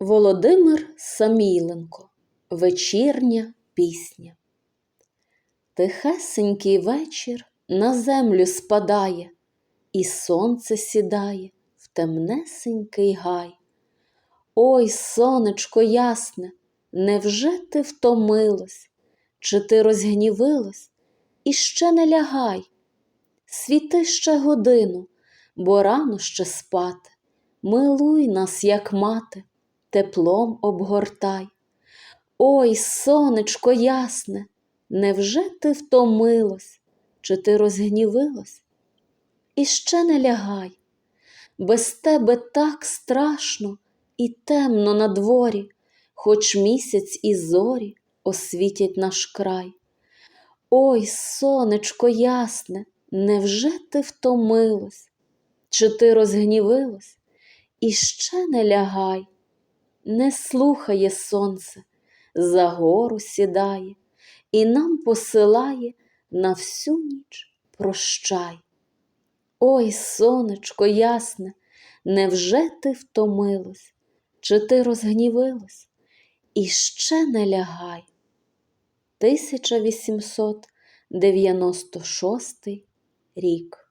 Володимир Самійленко Вечірня пісня. Тихесенький вечір на землю спадає, і сонце сідає в темнесенький гай. Ой, сонечко ясне, невже ти втомилась, чи ти розгнівилась, і ще не лягай. Світи ще годину, бо рано ще спати. Милуй нас, як мати, теплом обгортай. Ой, сонечко ясне, невже ти втомилась, чи ти розгнівилась? І ще не лягай, без тебе так страшно і темно на дворі, хоч місяць і зорі освітять наш край. Ой, сонечко ясне, невже ти втомилась, чи ти розгнівилась? І ще не лягай, не слухає сонце, за гору сідає і нам посилає на всю ніч прощай. Ой, сонечко ясне, невже ти втомилась, чи ти розгнівилась? І ще не лягай. 1896 рік